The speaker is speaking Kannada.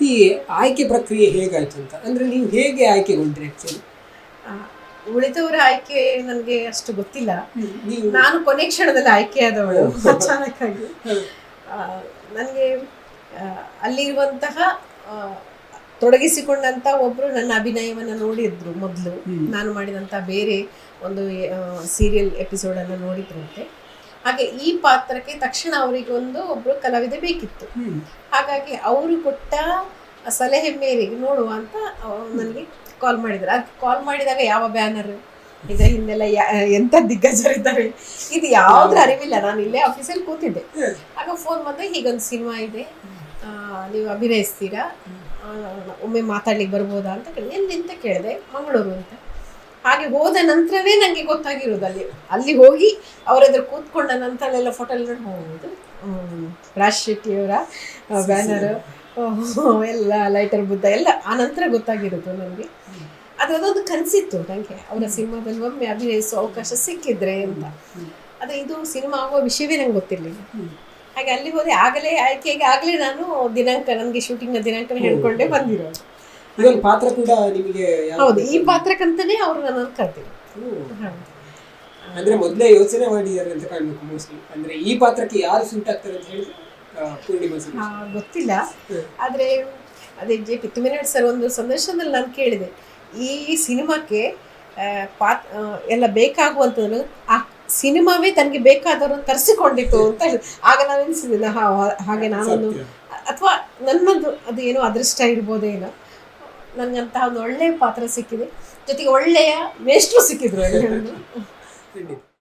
ಈ ಆಯ್ಕೆ ಪ್ರಕ್ರಿಯೆ ಹೇಗಾಯ್ತು ಅಂತ? ಅಂದ್ರೆ ನೀವು ಹೇಗೆ ಆಯ್ಕೆಗೊಂಡ್ರಿ ಆಕ್ಚುಲಿ ಆ, ಉಳಿದವರ ಆಯ್ಕೆ ನನಗೆ ಅಷ್ಟು ಗೊತ್ತಿಲ್ಲ. ನಾನು ಕೊನೆ ಕ್ಷಣದಲ್ಲಿ ಆಯ್ಕೆಯಾದವಳು ಅಚಾನಕ್ಕಾಗಿ. ನನಗೆ ಅಲ್ಲಿರುವಂತಹ ತೊಡಗಿಸಿಕೊಂಡಂತ ಒಬ್ರು ನನ್ನ ಅಭಿನಯವನ್ನು ನೋಡಿದ್ರು ಮೊದಲು. ನಾನು ಮಾಡಿದಂಥ ಬೇರೆ ಒಂದು ಸೀರಿಯಲ್ ಎಪಿಸೋಡನ್ನು ನೋಡಿದ್ರಂತೆ ಹಾಗೆ ಈ ಪಾತ್ರಕ್ಕೆ ತಕ್ಷಣ ಅವರಿಗೆ ಒಂದು ಒಬ್ರು ಕಲಾವಿದೆ ಬೇಕಿತ್ತು. ಹಾಗಾಗಿ ಅವರು ಕೊಟ್ಟ ಸಲಹೆ ಮೇರೆಗೆ ನೋಡುವ ಅಂತ ನನಗೆ ಕಾಲ್ ಮಾಡಿದ್ರು. ಅದಕ್ಕೆ ಕಾಲ್ ಮಾಡಿದಾಗ ಯಾವ ಬ್ಯಾನರ್ ಇದರ ಹಿಂದೆಲ್ಲ ಎಂತ ದಿಗ್ಗಜರಿದ್ದಾರೆ ಇದು ಯಾವ್ದು ಅರಿವಿಲ್ಲ. ನಾನು ಇಲ್ಲೇ ಆಫೀಸಲ್ಲಿ ಕೂತಿದ್ದೆ. ಆಗ ಫೋನ್ ಬಂದಾಗ ಹೀಗೊಂದು ಸಿನಿಮಾ ಇದೆ. ನೀವು ಅಭಿನಯಿಸ್ತೀರಾ? ಒಮ್ಮೆ ಮಾತಾಡ್ಲಿಕ್ಕೆ ಬರ್ಬೋದಾ ಅಂತ ಕೇಳಿದೆ. ಎಲ್ಲಿಂತ ಕೇಳಿದೆ? ಮಂಗಳೂರು ಅಂತ. ಹಾಗೆ ಹೋದ ನಂತರವೇ ನನಗೆ ಗೊತ್ತಾಗಿರೋದು ಅಲ್ಲಿ. ಅಲ್ಲಿ ಹೋಗಿ ಅವ್ರ ಎದುರು ಕೂತ್ಕೊಂಡ ನಂತರ ಎಲ್ಲ ಫೋಟೋ ಎಲ್ಲ ಹ್ಮ್, ರಾಜ್ ಶೆಟ್ಟಿಯವರ ಬ್ಯಾನರ್ ಎಲ್ಲ ಲೈಟರ್ ಬುದ್ಧ ಎಲ್ಲ ಆ ನಂತರ ಗೊತ್ತಾಗಿರೋದು ನನಗೆ ಅದು ಅದೊಂದು ಕನಸಿತ್ತು ನನಗೆ ಅವರ ಸಿನಿಮಾದಲ್ಲಿ ಒಮ್ಮೆ ಅಭಿನಯಿಸುವ ಅವಕಾಶ ಸಿಕ್ಕಿದ್ರೆ ಅಂತ. ಆದರೆ ಇದು ಸಿನಿಮಾ ಆಗುವ ವಿಷಯವೇ ನಂಗೆ ಗೊತ್ತಿರಲಿಲ್ಲ. ಹಾಗೆ ಅಲ್ಲಿ ಹೋದೆ ಆಗಲೇ ಆಯ್ಕೆಗೆ ಆಗಲೇ ನಾನು ದಿನಾಂಕ ನನಗೆ ಶೂಟಿಂಗ್ನ ದಿನಾಂಕ ಹೇಳ್ಕೊಂಡೇ ಬಂದಿರೋದು. ಈ ಒಂದು ಪಾತ್ರ ಕೂಡ ನಿಮಗೆ ಹೌದು ಈ ಪಾತ್ರಕ್ಕಂತಲೇ ಅವರು ನನ್ನ ಹ್ಮ್. ಅಂದ್ರೆ ಮೊದಲೇ ಯೋಚನೆ ಮಾಡಿದ್ದಾರೆ ಅಂತ ಕಾಣಬೇಕು ಮೋಸ್ಟ್ಲಿ ಅಂದ್ರೆ ಈ ಪಾತ್ರಕ್ಕೆ ಯಾರು ಸೂಟ್ ಆಗ್ತಾರೆ ಅಂತ ಹೇಳಿದ್ರೆ ಪೂರ್ಣಿಮಾ ಗೊತ್ತಿಲ್ಲ. ಆದ್ರೆ ಅದೇ ಜೆ ಪಿ ತುಮಿನಾಡ್ ಸರ್ ಒಂದು ಸಂದರ್ಶನದಲ್ಲಿ ನಾನು ಕೇಳಿದೆ. ಈ ಸಿನಿಮಾಕ್ಕೆ ಪಾ ಪಾತ್ ಎಲ್ಲ ಬೇಕಾಗುವಂಥದ್ದು ಆ ಸಿನಿಮಾವೇ ತನಗೆ ಬೇಕಾದವರನ್ನು ತರಿಸಿಕೊಂಡಿತ್ತು ಅಂತ ಆಗ ನಾನು ಅನಿಸಿದ್ದಿಲ್ಲ ಹಾಗೆ ನಾನೊಂದು. ಅಥವಾ ನನ್ನದು ಅದು ಏನೋ ಅದೃಷ್ಟ ಇರ್ಬೋದೇನೋ. ನನಗಂತಹ ಒಂದು ಒಳ್ಳೆಯ ಪಾತ್ರ ಸಿಕ್ಕಿದೆ ಜೊತೆಗೆ ಒಳ್ಳೆಯ ಮೇಷ್ಟ್ರು ಸಿಕ್ಕಿದ್ರು. ಖಂಡಿತ